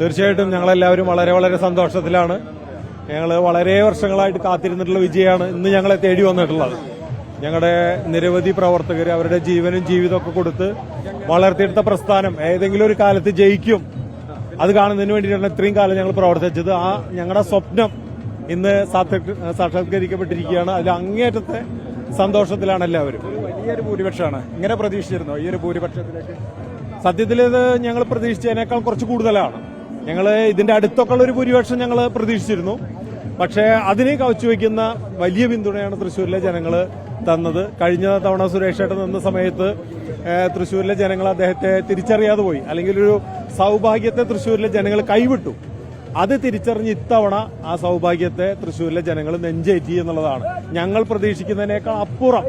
തീർച്ചയായിട്ടും ഞങ്ങളെല്ലാവരും വളരെ വളരെ സന്തോഷത്തിലാണ്. ഞങ്ങൾ വളരെ വർഷങ്ങളായിട്ട് കാത്തിരുന്നിട്ടുള്ള വിജയമാണ് ഇന്ന് ഞങ്ങളെ തേടി വന്നിട്ടുള്ളത്. ഞങ്ങളുടെ നിരവധി പ്രവർത്തകർ അവരുടെ ജീവനും ജീവിതമൊക്കെ കൊടുത്ത് വളർത്തിയെടുത്ത പ്രസ്ഥാനം. ഏതെങ്കിലും ഒരു കാലത്ത് ജയിക്കും. അത് കാണുന്നതിന് വേണ്ടിയിട്ടാണ് ഇത്രയും കാലം ഞങ്ങൾ പ്രവർത്തിച്ചത്. ആ ഞങ്ങളുടെ സ്വപ്നം ഇന്ന് സാക്ഷാത്ക- സാക്ഷാത്കരിക്കപ്പെട്ടിരിക്കുകയാണ്. അതിൽ അങ്ങേറ്റത്തെ സന്തോഷത്തിലാണ് എല്ലാവരും. വലിയൊരു ഭൂരിപക്ഷമാണ്. ഇങ്ങനെ പ്രതീക്ഷിച്ചിരുന്നോ ഈ ഒരു ഭൂരിപക്ഷത്തിലേക്ക്? സത്യത്തിൽ ഇത് ഞങ്ങൾ പ്രതീക്ഷിച്ചതിനേക്കാൾ കുറച്ച് കൂടുതലാണ്. ഞങ്ങൾ ഇതിന്റെ അടുത്തൊക്കെ ഉള്ള ഒരു ഭൂരിപക്ഷം ഞങ്ങൾ പ്രതീക്ഷിച്ചിരുന്നു. പക്ഷേ അതിനെ കവച്ചുവെക്കുന്ന വലിയ പിന്തുണയാണ് തൃശ്ശൂരിലെ ജനങ്ങൾ തന്നത്. കഴിഞ്ഞ തവണ സുരേഷ് ഏട്ടൻ നിന്ന സമയത്ത് തൃശ്ശൂരിലെ ജനങ്ങൾ അദ്ദേഹത്തെ തിരിച്ചറിയാതെ പോയി. അല്ലെങ്കിൽ ഒരു സൗഭാഗ്യത്തെ തൃശ്ശൂരിലെ ജനങ്ങൾ കൈവിട്ടു. അത് തിരിച്ചറിഞ്ഞ് ഇത്തവണ ആ സൗഭാഗ്യത്തെ തൃശ്ശൂരിലെ ജനങ്ങൾ നെഞ്ചേറ്റി എന്നുള്ളതാണ്. ഞങ്ങൾ പ്രതീക്ഷിക്കുന്നതിനേക്കാൾ അപ്പുറം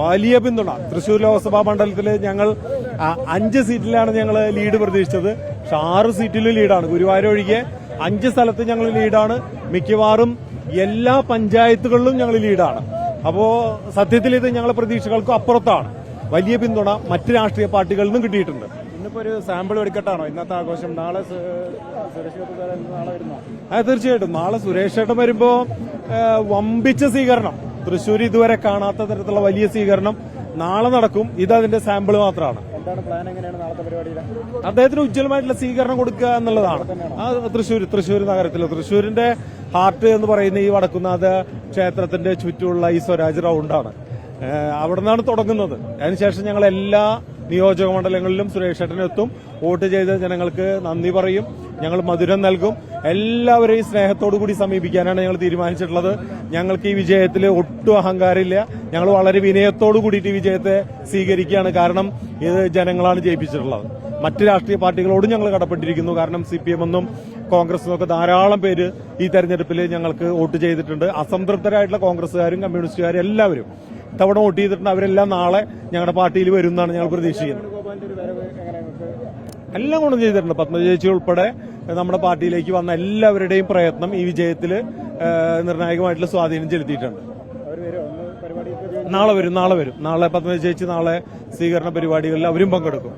വലിയ പിന്തുണ. തൃശ്ശൂർ ലോക്സഭാ മണ്ഡലത്തിൽ ഞങ്ങൾ അഞ്ച് സീറ്റിലാണ് ഞങ്ങൾ ലീഡ് പ്രതീക്ഷിച്ചത്. പക്ഷെ ആറ് സീറ്റിൽ ലീഡാണ്. ഗുരുവായൂർ ഒഴികെ അഞ്ച് സ്ഥലത്ത് ഞങ്ങൾ ലീഡാണ്. മിക്കവാറും എല്ലാ പഞ്ചായത്തുകളിലും ഞങ്ങൾ ലീഡാണ്. അപ്പോ സത്യത്തിൽ ഇത് ഞങ്ങളെ പ്രതീക്ഷകൾക്കും അപ്പുറത്താണ്. വലിയ പിന്തുണ മറ്റ് രാഷ്ട്രീയ പാർട്ടികളിൽ നിന്നും കിട്ടിയിട്ടുണ്ട്. ഇന്നിപ്പോ ഒരു സാമ്പിൾ എടുക്കട്ടാണോ? ഇന്നത്തെ ആഘോഷം. നാളെ നാളെ വരുന്നോ? ആ തീർച്ചയായിട്ടും. നാളെ സുരേഷ് ചേട്ടൻ വരുമ്പോ വമ്പിച്ച സ്വീകരണം. തൃശ്ശൂർ ഇതുവരെ കാണാത്ത തരത്തിലുള്ള വലിയ സ്വീകരണം നാളെ നടക്കും. ഇത് അതിന്റെ സാമ്പിൾ മാത്രമാണ്. അദ്ദേഹത്തിന് ഉജ്ജ്വലമായിട്ടുള്ള സ്വീകരണം കൊടുക്കുക എന്നുള്ളതാണ്. ആ തൃശ്ശൂർ തൃശ്ശൂർ നഗരത്തിൽ തൃശ്ശൂരിന്റെ ഹാർട്ട് എന്ന് പറയുന്ന ഈ വടക്കുന്നാഥ ക്ഷേത്രത്തിന്റെ ചുറ്റുമുള്ള ഈ സ്വരാജ് റൗണ്ടാണ് അവിടെ നിന്നാണ് തുടങ്ങുന്നത്. അതിനുശേഷം ഞങ്ങൾ എല്ലാ നിയോജക മണ്ഡലങ്ങളിലും സുരേഷ് ഏട്ടൻ എത്തും. വോട്ട് ചെയ്ത ജനങ്ങൾക്ക് നന്ദി പറയും. ഞങ്ങൾ മധുരം നൽകും. എല്ലാവരെയും സ്നേഹത്തോടു കൂടി സമീപിക്കാനാണ് ഞങ്ങൾ തീരുമാനിച്ചിട്ടുള്ളത്. ഞങ്ങൾക്ക് ഈ വിജയത്തിൽ ഒട്ടും അഹങ്കാരമില്ല. ഞങ്ങൾ വളരെ വിനയത്തോടു കൂടിയിട്ട് ഈ വിജയത്തെ സ്വീകരിക്കുകയാണ്. കാരണം ഇത് ജനങ്ങളാണ് ജയിപ്പിച്ചിട്ടുള്ളത്. മറ്റ് രാഷ്ട്രീയ പാർട്ടികളോടും ഞങ്ങൾ കടപ്പെട്ടിരിക്കുന്നു. കാരണം സി പി എമ്മെന്നും കോൺഗ്രസും ഒക്കെ ധാരാളം പേര് ഈ തെരഞ്ഞെടുപ്പിൽ ഞങ്ങൾക്ക് വോട്ട് ചെയ്തിട്ടുണ്ട്. അസംതൃപ്തരായിട്ടുള്ള കോൺഗ്രസ്സുകാരും കമ്മ്യൂണിസ്റ്റുകാരും എല്ലാവരും തവണ വോട്ട് ചെയ്തിട്ടുണ്ട്. അവരെല്ലാം നാളെ ഞങ്ങളുടെ പാർട്ടിയിൽ വരും എന്നാണ് ഞങ്ങൾ പ്രതീക്ഷിക്കുന്നത്. എല്ലാം ഗുണം ചെയ്തിട്ടുണ്ട്. പത്മജ ചേച്ചി ഉൾപ്പെടെ നമ്മുടെ പാർട്ടിയിലേക്ക് വന്ന എല്ലാവരുടെയും പ്രയത്നം ഈ വിജയത്തിൽ നിർണായകമായിട്ടുള്ള സ്വാധീനം ചെലുത്തിയിട്ടുണ്ട്. നാളെ വരും നാളെ വരും. നാളെ പത്മജ ചേച്ചി നാളെ സ്വീകരണ പരിപാടികളിൽ അവരും പങ്കെടുക്കും.